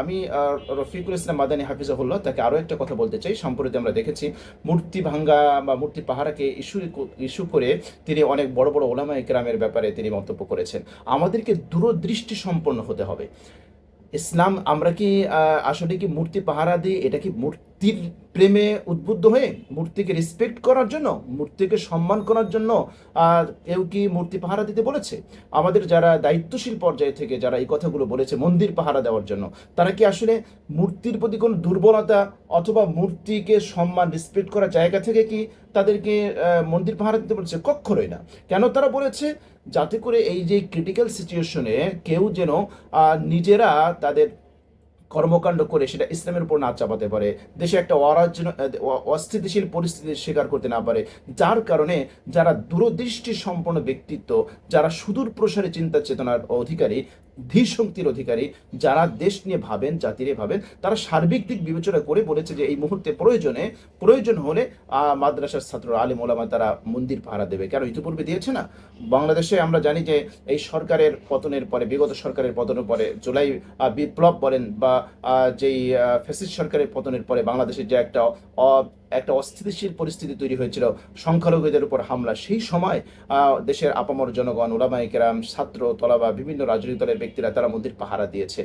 আমি রফিকুল ইসলাম মাদানী হাফিজাহুল্লাহ তাকে আরও একটা কথা বলতে চাই। সম্প্রতি আমরা দেখেছি, মূর্তি ভাঙ্গা বা মূর্তি পাহারাকে ইস্যু ইস্যু করে তিনি অনেক বড় বড় ওলামা ইকরামের ব্যাপারে তিনি মন্তব্য করেছেন। আমাদেরকে দূরদৃষ্টি সম্পন্ন হতে হবে। ইসলাম, আমরা কি আসলে কি মূর্তি পাহারা দিই? এটা কি মূর্তির প্রেমে উদ্বুদ্ধ হয়ে মূর্তিকে রেসপেক্ট করার জন্য, মূর্তিকে সম্মান করার জন্য কেউ কি মূর্তি পাহারা দিতে বলেছে? আমাদের যারা দায়িত্বশীল পর্যায়ে থেকে যারা এই কথাগুলো বলেছে, মন্দির পাহারা দেওয়ার জন্য, তারা কি আসলে মূর্তির প্রতি কোনো দুর্বলতা অথবা মূর্তিকে সম্মান রেসপেক্ট করার জায়গা থেকে কি তাদেরকে মন্দির পাহারা দিতে বলেছে? কক্ষরই না। কেন তারা বলেছে? যাতে করে এই যে ক্রিটিক্যাল সিচুয়েশনে কেউ যেন নিজেরা তাদের কর্মকাণ্ড করে সেটা ইসলামের উপর না চাপাতে পারে। দেশে একটা অরাজ্য অস্থিতিশীল পরিস্থিতির স্বীকার করতে না পারে। যার কারণে যারা দূরদৃষ্টি সম্পন্ন ব্যক্তিত্ব, যারা সুদূর প্রসারী চিন্তা চেতনার অধিকারী ধীর শক্তির অধিকারী, যারা দেশ নিয়ে ভাবেন, জাতি নিয়ে ভাবেন, তারা সার্বিক দিক বিবেচনা করে বলেছে যে এই মুহূর্তে প্রয়োজনে, প্রয়োজন হলে মাদ্রাসার ছাত্র আলিম ওলামা তারা মন্দির পাহারা দেবে। কেন? ইতিপূর্বে দিয়েছে না? বাংলাদেশে আমরা জানি যে এই সরকারের পতনের পরে, বিগত সরকারের পতনের পরে, জুলাই বিপ্লব বলেন বা যেই ফেসিস সরকারের পতনের পরে বাংলাদেশের যে একটা একটা অস্থিতিশীল পরিস্থিতি তৈরি হয়েছিল, সংখ্যালঘুদের উপর হামলা, সেই সময় দেশের আপামর জনগণ ওলামাইকেরাম ছাত্র, তলাবা, বিভিন্ন রাজনৈতিক দলের ব্যক্তিরা তারা মন্দির পাহারা দিয়েছে।